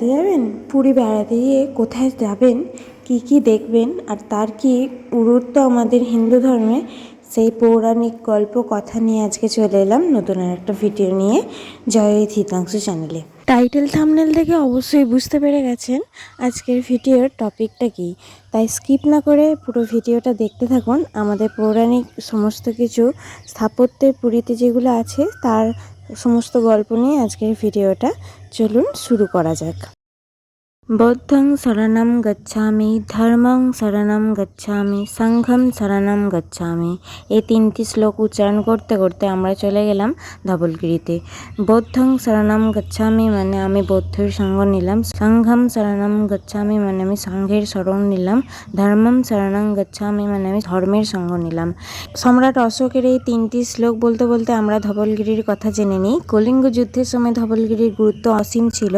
বেড়াতে যাবেন? পুরী বেড়াতে গিয়ে কোথায় যাবেন? কী কী দেখবেন? আর তার কী গুরুত্ব আমাদের হিন্দু ধর্মে? সেই পৌরাণিক গল্প কথা নিয়ে আজকে চলে এলাম নতুন আর একটা ভিডিও নিয়ে। জয়িত হিতাংশু চ্যানেলে। টাইটেল থামনেল থেকে অবশ্যই বুঝতে পেরে গেছেন আজকের ভিডিওর টপিকটা কী। তাই স্কিপ না করে পুরো ভিডিওটা দেখতে থাকুন। আমাদের পৌরাণিক সমস্ত কিছু স্থাপত্যের পুরীতে যেগুলো আছে, তার সমস্ত গল্প নিয়ে আজকের ভিডিওটা চলুন শুরু করা যাক। বৌদ্ধং শরণম গচ্ছামি ধর্মং শরণম গচ্ছামি সংঘম শরণম গচ্ছামি এই তিনটি শ্লোক উচ্চারণ করতে করতে আমরা চলে গেলাম ধবলগিরিতে। বৌদ্ধং শরণম গচ্ছামি মানে আমি বৌদ্ধের সঙ্গ নিলাম। সংঘম শরণম গচ্ছামি মানে আমি সংঘের শরণ নিলাম। ধর্মম শরণং গচ্ছামি মানে আমি ধর্মের সঙ্গ নিলাম। সম্রাট অশোকের এই তিনটি শ্লোক বলতে বলতে আমরা ধবলগিরির কথা জেনে নিই। কলিঙ্গ যুদ্ধের সময় ধবলগিরির গুরুত্ব অসীম ছিল।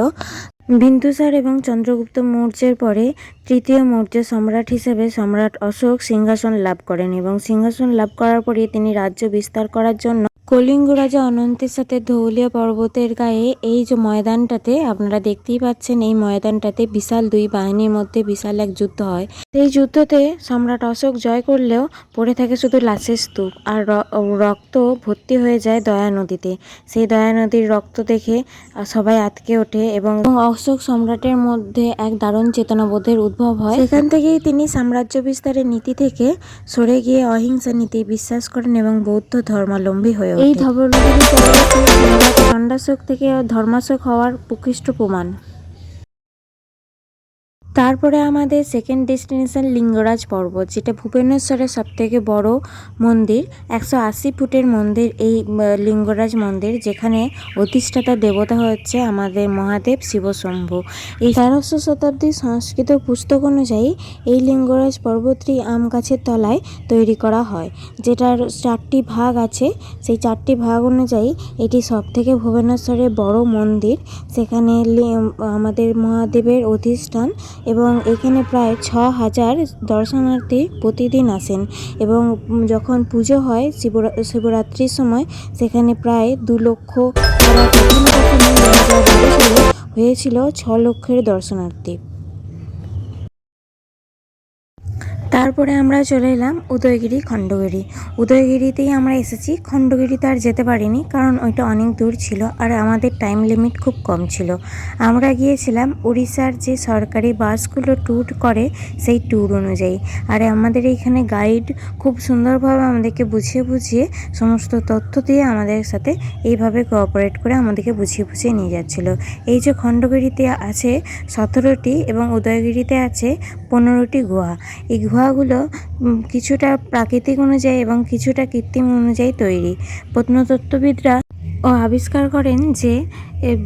বিন্দুসার এবং চন্দ্রগুপ্ত মৌর্যের পরে তৃতীয় মৌর্য সম্রাট হিসেবে সম্রাট অশোক সিংহাসন লাভ করেন এবং সিংহাসন লাভ করার পরে তিনি রাজ্য বিস্তার করার জন্য কলিঙ্গ রাজা অনন্তের সাথে ধৌলিয়া পর্বতের গায়ে এই যে ময়দানটাতে, আপনারা দেখতেই পাচ্ছেন এই ময়দানটাতে বিশাল দুই বাহিনীর মধ্যে বিশাল এক যুদ্ধ হয়। এই যুদ্ধতে সম্রাট অশোক জয় করলেও পড়ে থাকে শুধু লাশের স্তূপ আর রক্ত ভর্তি হয়ে যায় দয়া নদীতে। সেই দয়া নদীর রক্ত দেখে সবাই আটকে ওঠে এবং অশোক সম্রাটের মধ্যে এক দারুণ চেতনাবোধের উদ্ভব হয়। সেখান থেকেই তিনি সাম্রাজ্য বিস্তারের নীতি থেকে সরে গিয়ে অহিংসা নীতি বিশ্বাস করেন এবং বৌদ্ধ ধর্মাবলম্বী হয়ে এই পরবর্তী সম্রাট চণ্ডাশোক থেকে ধর্মাশোক হওয়ার প্রকৃষ্ট প্রমাণ। তারপরে আমাদের সেকেন্ড ডেস্টিনেশন লিঙ্গরাজ পর্বত, যেটা ভুবনেশ্বরের সব থেকে বড় মন্দির, একশো আশি ফুটের মন্দির এই লিঙ্গরাজ মন্দির, যেখানে অধিষ্ঠাতা দেবতা হচ্ছে আমাদের মহাদেব শিবশম্ভু এই তেরোশো শতাব্দীর সংস্কৃত পুস্তক অনুযায়ী এই লিঙ্গরাজ পর্বতটি আম গাছের তলায় তৈরি করা হয়, যেটার চারটি ভাগ আছে। সেই চারটি ভাগ অনুযায়ী এটি সব থেকে ভুবনেশ্বরের বড় মন্দির। সেখানে আমাদের মহাদেবের অধিষ্ঠান এবং এখানে প্রায় ছ হাজার দর্শনার্থী প্রতিদিন আসেন এবং যখন পুজো হয় শিবরা, শিবরাত্রির সময় সেখানে প্রায় দু লক্ষ হয়েছিল, ছ লক্ষের দর্শনার্থী। তারপরে আমরা চলে এলাম উদয়গিরি, খণ্ডগিরি। উদয়গিরিতেই আমরা এসেছি। খণ্ডগিরিতে আর যেতে পারিনি, কারণ ওইটা অনেক দূর ছিল আর আমাদের টাইম লিমিট খুব কম ছিল। আমরা গিয়েছিলাম উড়িষ্যার যে সরকারি বাসগুলো ট্যুর করে সেই ট্যুর অনুযায়ী। আর আমাদের এইখানে গাইড খুব সুন্দরভাবে আমাদেরকে বুঝিয়ে বুঝিয়ে সমস্ত তথ্য দিয়ে আমাদের সাথে এইভাবে কোঅপারেট করে আমাদেরকে বুঝিয়ে বুঝিয়ে নিয়ে যাচ্ছিল। এই যে খণ্ডগিরিতে আছে সতেরোটি এবং উদয়গিরিতে আছে পনেরোটি গুহা। এই গুহাগুলো উম, কিছুটা প্রাকৃতিক অনুযায়ী এবং কিছুটা কৃত্রিম অনুযায়ী তৈরি। প্রত্নতত্ত্ববিদরা ও আবিষ্কার করেন যে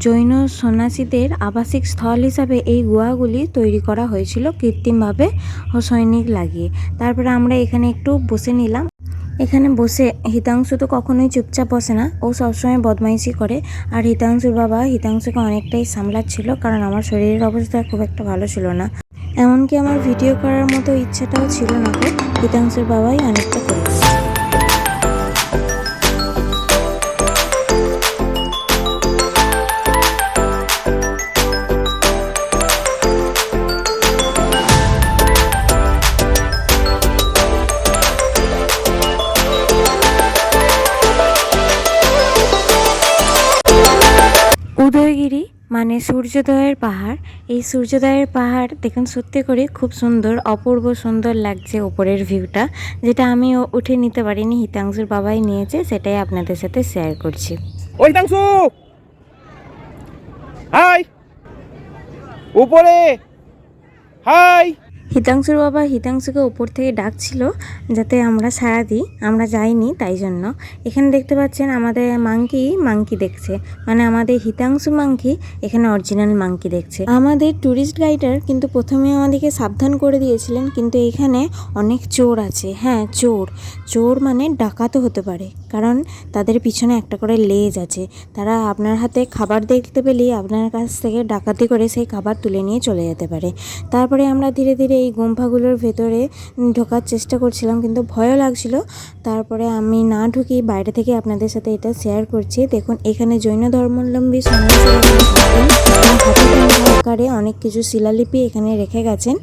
জৈন সন্ন্যাসীদের আবাসিক স্থল হিসাবে এই গুহাগুলি তৈরি করা হয়েছিল কৃত্রিমভাবে ও সৈনিক লাগিয়ে। তারপরে আমরা এখানে একটু বসে নিলাম। এখানে বসে হিতাংশু তো কখনোই চুপচাপ বসে না। ও সবসময় বদমাইশি করে। আর হিতাংশুর বাবা হিতাংশুকে অনেকটাই সামলাচ্ছিল কারণ আমার শরীরের অবস্থা খুব একটা ভালো ছিল না। এমনকি আমার ভিডিও করার মতো ইচ্ছাটাও ছিল না গো। বাবাই অনেকটা করেছে। মানে সূর্যোদয়ের পাহাড়। এই সূর্যোদয়ের পাহাড় দেখুন, সত্যি করে খুব সুন্দর, অপূর্ব সুন্দর লাগছে ওপরের ভিউটা, যেটা আমি উঠে নিতে পারিনি, হিতাংশুর বাবাই নিয়েছে, সেটাই আপনাদের সাথে শেয়ার করছি। হিতাংশু! হাই! উপরে! হাই! হিতাংশুর বাবা হিতাংশুকে উপর থেকে ডাকছিল যাতে আমরা সাড়া দিই, আমরা যাইনি তাই জন্য। এখানে দেখতে পাচ্ছেন আমাদের মাংকি মাংকি দেখছে। মানে আমাদের হিতাংশু মাংকি এখানে অরিজিনাল মাংকি দেখছে। আমাদের ট্যুরিস্ট গাইডার কিন্তু প্রথমে আমাদেরকে সাবধান করে দিয়েছিলেন, কিন্তু এখানে অনেক চোর আছে। হ্যাঁ চোর। চোর মানে ডাকাতও হতে পারে, কারণ তাদের পিছনে একটা করে লেজ আছে। তারা আপনার হাতে খাবার দেখতে পেলেই আপনার কাছ থেকে ডাকাতি করে সেই খাবার তুলে নিয়ে চলে যেতে পারে। তারপরে আমরা ধীরে ধীরে এই গুম্ফাগুলোর ভেতরে ঢোকার চেষ্টা করছিলাম, কিন্তু ভয়ও লাগছিল। তারপরে আমি না ঢুকি বাইরে থেকে আপনাদের সাথে এটা শেয়ার করছি। দেখুন, এখানে জৈন ধর্মাবলম্বী আকারে অনেক কিছু শিলালিপি এখানে রেখে গেছেন।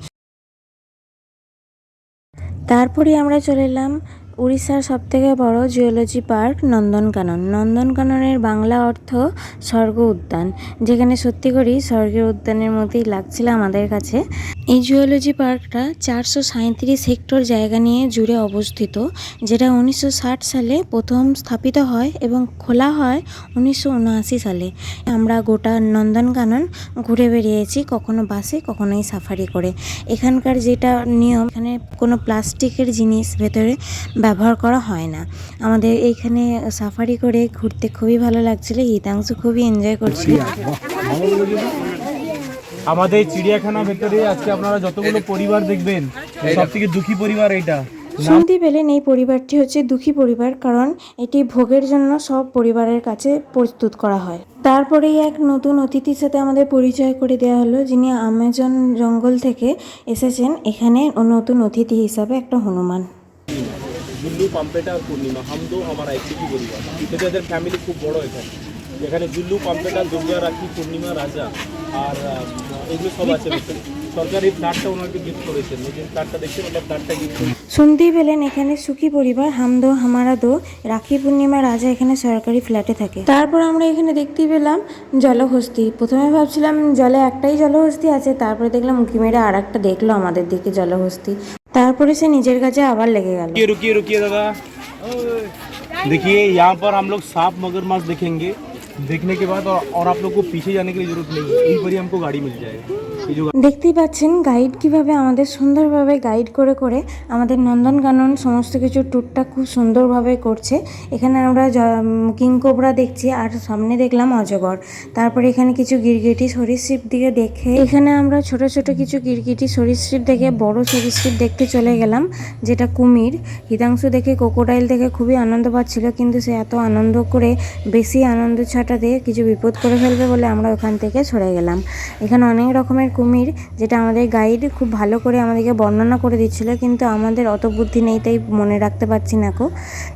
তারপরে আমরা চলে এলাম উড়িষ্যার সবথেকে বড় জিওলজি পার্ক, নন্দনকানন। নন্দনকাননের বাংলা অর্থ স্বর্গ উদ্যান, যেখানে সত্যি করেই স্বর্গের উদ্যানের মধ্যেই লাগছিল আমাদের কাছে। এই জিওলজি পার্কটা চারশো সাঁত্রিশ হেক্টর জায়গা নিয়ে জুড়ে অবস্থিত, যেটা উনিশশো ষাট সালে প্রথম স্থাপিত হয় এবং খোলা হয় উনিশশো উনআশি সালে। আমরা গোটা নন্দনকানন ঘুরে বেরিয়েছি কখনো বাসে কখনো এই সাফারি করে। এখানকার যেটা নিয়ম, এখানে কোনো প্লাস্টিকের জিনিস ভেতরে ব্যবহার করা হয় না। আমাদের এইখানে সাফারি করে ঘুরতে খুবই ভালো লাগছিল, হিতাংশু খুবই এনজয় করছিল। আমাদের চিড়িয়াখানা ভেতরে আজকে আপনারা যতগুলো পরিবার দেখবেন সব থেকে দুঃখী পরিবার এটা শুনতে পেলেন এই পরিবারটি হচ্ছে দুঃখী পরিবার কারণ এটি ভোগের জন্য সব পরিবারের কাছে প্রস্তুত করা হয়। তারপরেই এক নতুন অতিথির সাথে আমাদের পরিচয় করে দেওয়া হলো যিনি আমাজন জঙ্গল থেকে এসেছেন। এখানে নতুন অতিথি হিসাবে একটা হনুমান। পাম্পেটা আর পূর্ণিমা হাম দো আমার একটি পরিবার। এদের ফ্যামিলি খুব বড় এখানে। এখানে জুল্লু পাম্পেটা দুর্গা রাখি পূর্ণিমা রাজা আর আহ, এগুলো সব আছে ভেতরে সরকার এই ফ্ল্যাটটা ওনাকে গিফট করেছেন এই যে ফ্ল্যাটটা দেখছেন ওটা ফ্ল্যাটটা গিফট শুনতেই পেলেন এখানে সুখী পরিবার হামদো হামারা দো রাখি পূর্ণিমা রাজা এখানে সরকারি ফ্ল্যাটে থাকে তারপর আমরা এখানে দেখতেই পেলাম জলহস্তি প্রথমে ভাবছিলাম জলে একটাই জলহস্তি আছে তারপরে দেখলাম উঁকি মেরে আর একটা দেখলো আমাদের দিকে জলহস্তি তারপরে সে নিজের কাছে আবার লেগে গেল रुकिए रुकिए रुकिए दादा देखिए यहाँ पर हम लोग सांप मगरमच्छ देखेंगे देखने के बाद और, और आप लोग को पीछे जाने की ज़रूरत नहीं है। यहीं पर ही हमको गाड़ी मिल जाएगा দেখতেই পাচ্ছেন গাইড কীভাবে আমাদের সুন্দরভাবে গাইড করে করে আমাদের নন্দনকানন সমস্ত কিছু ট্যুরটা খুব সুন্দরভাবে করছে। এখানে আমরা কিংকোবরা দেখছি আর সামনে দেখলাম অজগর। তারপরে এখানে কিছু গিরগিটি সরীসৃপ দিকে দেখে এখানে আমরা ছোট ছোট কিছু গিরগিটি সরীসৃপ দেখে বড় সরীসৃপ দেখতে চলে গেলাম, যেটা কুমির। হিতাংশু দেখে কোকোডাইল দেখে খুবই আনন্দ পাচ্ছিল, কিন্তু সে এত আনন্দ করে বেশি আনন্দ ছাটা দিয়ে কিছু বিপদ করে ফেলবে বলে আমরা ওখান থেকে সরে গেলাম। এখানে অনেক রকমের কুমির, যেটা আমাদের গাইড খুব ভালো করে আমাদেরকে বর্ণনা করে দিচ্ছিল, কিন্তু আমাদের অত বুদ্ধি নেই, তাই মনে রাখতে পারছি না কো।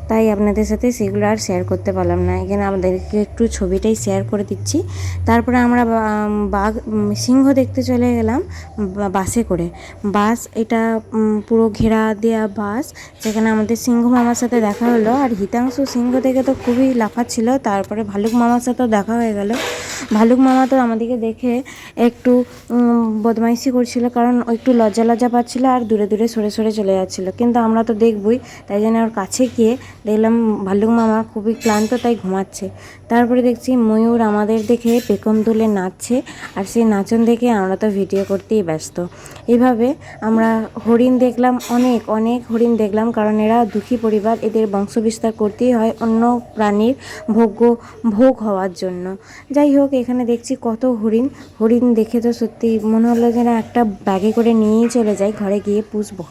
তাই আপনাদের সাথে সেগুলো আর শেয়ার করতে পারলাম না। এখানে আমাদেরকে একটু ছবিটাই শেয়ার করে দিচ্ছি। তারপরে আমরা বাঘ সিংহ দেখতে চলে গেলাম বাসে করে। বাস, এটা পুরো ঘেরা দেওয়া বাস, যেখানে আমাদের সিংহ মামার সাথে দেখা হলো। আর হিতাংশু সিংহ দেখে তো খুবই লাফাচ্ছিল, তারপরে ভালুক মামার সাথেও দেখা হয়ে গেল। ভালুক মামা তো আমাদেরকে দেখে একটু বদমাইশি করছিল, কারণ একটু লজ্জা লজ্জা পাচ্ছিল আর দূরে দূরে সরে সরে চলে যাচ্ছিল। কিন্তু আমরা তো দেখবই, তাই জন্য ওর কাছে গিয়ে দেখলাম ভাল্লুক মামা খুবই ক্লান্ত, তাই ঘুমাচ্ছে। তারপরে দেখছি ময়ূর আমাদের দেখে পেখম তুলে নাচছে, আর সেই নাচন দেখে আমরা তো ভিডিও করতেই ব্যস্ত। এভাবে আমরা হরিণ দেখলাম, অনেক অনেক হরিণ দেখলাম, কারণ এরা দুঃখী পরিবার, এদের বংশবিস্তার করতেই হয় অন্য প্রাণীর ভোগ্য, ভোগ হওয়ার জন্য। যাই হোক, এখানে দেখছি কত হরিণ হরিণ দেখে তো সত্যি মনে হলো যেন একটা ব্যাগে করে নিয়েই চলে যাই, ঘরে গিয়ে পুষবো।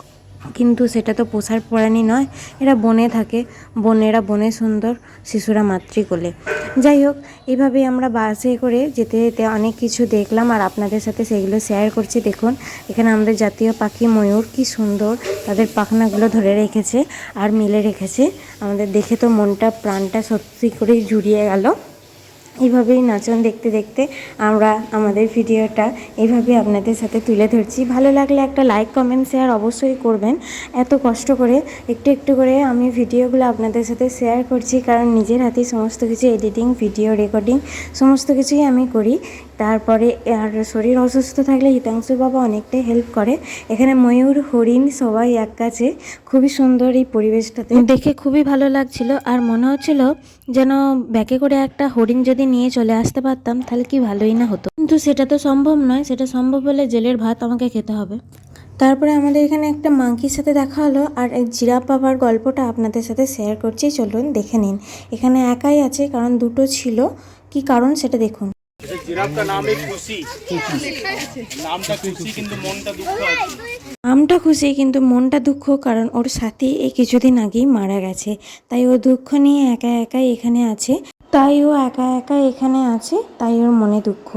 কিন্তু সেটা তো পোষার প্রাণী নয়, এরা বনে থাকে, বনেরা বনে সুন্দর, শিশুরা মাতৃকোলে। যাই হোক এইভাবেই আমরা বাসে করে যেতে যেতে অনেক কিছু দেখলাম আর আপনাদের সাথে সেগুলো শেয়ার করছি। দেখুন, এখানে আমাদের জাতীয় পাখি ময়ূর কি সুন্দর, তাদের পাখনাগুলো ধরে রেখেছে আর মিলে রেখেছে। আমাদের দেখে তো মনটা, প্রাণটা সত্যি করেই জুড়িয়ে গেল। এইভাবেই নাচন দেখতে দেখতে আমরা আমাদের ভিডিওটা এইভাবে আপনাদের সাথে তুলে ধরছি। ভালো লাগলে একটা লাইক কমেন্ট শেয়ার অবশ্যই করবেন। এত কষ্ট করে একটু একটু করে আমি ভিডিওগুলো আপনাদের সাথে শেয়ার করছি কারণ নিজের হাতেই সমস্ত কিছু এডিটিং ভিডিও রেকর্ডিং সমস্ত কিছুই আমি করি। তারপরে আর শরীর অসুস্থ থাকলে হিতাংশু বাবা অনেকটাই হেল্প করে। এখানে ময়ূর হরিণ সবাই এক কাছে খুবই সুন্দর এই পরিবেশটাতে। দেখে খুবই ভালো লাগছিল। আর মনে হচ্ছিল যেন ব্যাকে করে একটা হরিণ যদি নিয়ে চলে আসতে পারতাম তাহলে কি ভালোই না হতো। কিন্তু সেটা তো সম্ভব নয়। সেটা সম্ভব হলে জেলের ভাত আমাকে খেতে হবে। তারপরে আমাদের এখানে একটা মাংকির সাথে দেখা হলো। আর এই জিরাফ বাবার গল্পটা আপনাদের সাথে শেয়ার করছি। চলুন দেখে নিন। এখানে একাই আছে কারণ দুটো ছিল। কি কারণ সেটা দেখুন। নামটা খুশি, কিন্তু মনটা দুঃখ আমটা খুশি, কিন্তু মনটা দুঃখ, কারণ ওর সাথে এই কিছুদিন আগেই মারা গেছে। তাই ও দুঃখ নিয়ে একা একাই এখানে আছে। তাই ও একা একা এখানে আছে, তাই ওর মনে দুঃখ।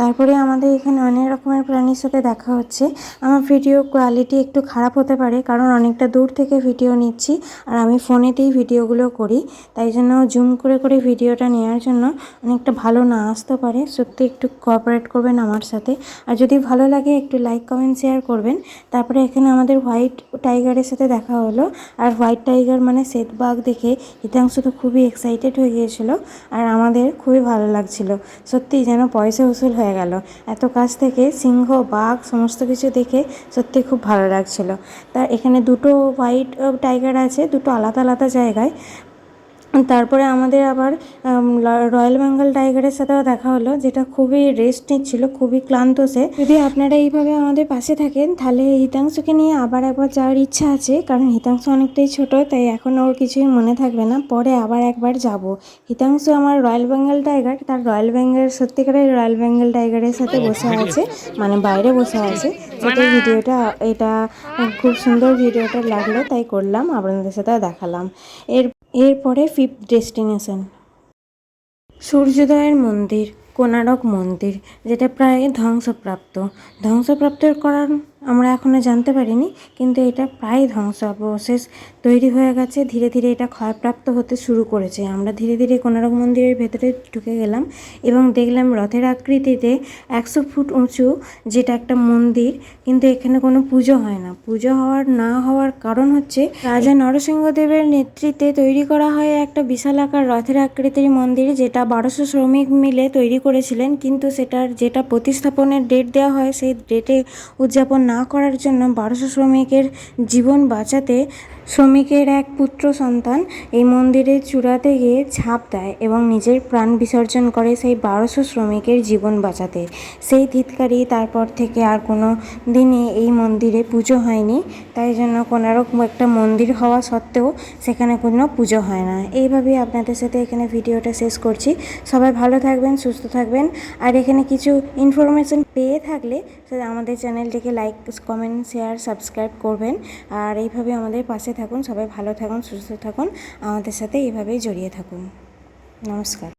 তারপরে আমাদের এখানে অনেক রকমের প্রাণীর সাথে দেখা হচ্ছে। আমার ভিডিও কোয়ালিটি একটু খারাপ হতে পারে, কারণ অনেকটা দূর থেকে ভিডিও নিচ্ছি, আর আমি ফোনেতেই ভিডিওগুলো করি। তাই জন্য জুম করে করে ভিডিওটা নেওয়ার জন্য অনেকটা ভালো না আসতে পারে। সত্যি একটু কোঅপারেট করবেন আমার সাথে। আর যদি ভালো লাগে একটু লাইক কমেন্ট শেয়ার করবেন। তারপরে এখানে আমাদের হোয়াইট টাইগারের সাথে দেখা হলো। আর হোয়াইট টাইগার মানে শ্বেতবাঘ দেখে হিতাংশু তো খুবই এক্সাইটেড হয়ে গিয়েছিল। আর আমাদের খুবই ভালো লাগছিল। সত্যি যেন পয়সা উসুল হয়ে গেল। এত কাছ থেকে সিংহ, বাঘ সমস্ত কিছু দেখে সত্যি খুব ভালো লাগছিল। তা এখানে দুটো হোয়াইট টাইগার আছে, দুটো আলাদা আলাদা জায়গায়। তারপরে আমাদের আবার রয়্যাল বেঙ্গল টাইগারের সাথেও দেখা হলো, যেটা খুবই রেস্ট নিচ্ছিল, খুবই ক্লান্ত সে। যদি আপনারা এইভাবে আমাদের পাশে থাকেন, তাহলে হিতাংশুকে নিয়ে আবার একবার যাওয়ার ইচ্ছা আছে, কারণ হিতাংশু অনেকটাই ছোট, তাই এখন ওর কিছুই মনে থাকবে না। পরে আবার একবার যাব। হিতাংশু আমার রয়্যাল বেঙ্গল টাইগার, তার রয়্যাল বেঙ্গল, সত্যিকারের রয়্যাল বেঙ্গল টাইগারের সাথে বসে আছে মানে বাইরে বসে আছে। সেটা ভিডিওটা, এটা খুব সুন্দর ভিডিওটা লাগল, তাই করলাম, আপনাদের সাথে দেখালাম। এর এরপরে ফিফথ ডেস্টিনেশন সূর্যোদয়ের মন্দির কোনারক মন্দির যেটা প্রায় ধ্বংসপ্রাপ্ত। ধ্বংসপ্রাপ্তের কারণ? আমরা এখনও জানতে পারিনি, কিন্তু এটা প্রায় ধ্বংসাবশেষ তৈরি হয়ে গেছে, ধীরে ধীরে এটা ক্ষয়প্রাপ্ত হতে শুরু করেছে। আমরা ধীরে ধীরে কোনারক মন্দিরের ভেতরে ঢুকে গেলাম এবং দেখলাম রথের আকৃতিতে একশো ফুট উঁচু যেটা একটা মন্দির, কিন্তু এখানে কোনো পুজো হয় না। পুজো হওয়ার, না হওয়ার কারণ হচ্ছে রাজা নরসিংহদেবের নেতৃত্বে তৈরি করা হয় একটা বিশাল আকার রথের আকৃতির মন্দির যেটা বারোশো শ্রমিক মিলে তৈরি করেছিলেন, কিন্তু সেটার যেটা প্রতিস্থাপনের ডেট দেওয়া হয়, সেই ডেটে উদযাপন না করার জন্য বারোশো শ্রমিকের জীবন বাঁচাতে শ্রমিকের এক পুত্র সন্তান এই মন্দিরের চূড়াতে গিয়ে ঝাঁপ দেয় এবং নিজের প্রাণ বিসর্জন করে সেই বারোশো শ্রমিকের জীবন বাঁচাতে। সেই ধিৎকারই তারপর থেকে আর কোনো দিনই এই মন্দিরে পুজো হয়নি। তাই জন্য কোনারক একটা মন্দির হওয়া সত্ত্বেও সেখানে কোনো পুজো হয় না। এইভাবেই আপনাদের সাথে এখানে ভিডিওটা শেষ করছি। সবাই ভালো থাকবেন, সুস্থ থাকবেন। আর এখানে কিছু ইনফরমেশন পেয়ে থাকলে আমাদের চ্যানেলটিকে লাইক কমেন্ট, শেয়ার, সাবস্ক্রাইব করবেন। আর এইভাবে আমাদের পাশে থাকুন, সবাই ভালো থাকুন, সুস্থ থাকুন। আমাদের সাথে এইভাবেই জড়িয়ে থাকুন। নমস্কার।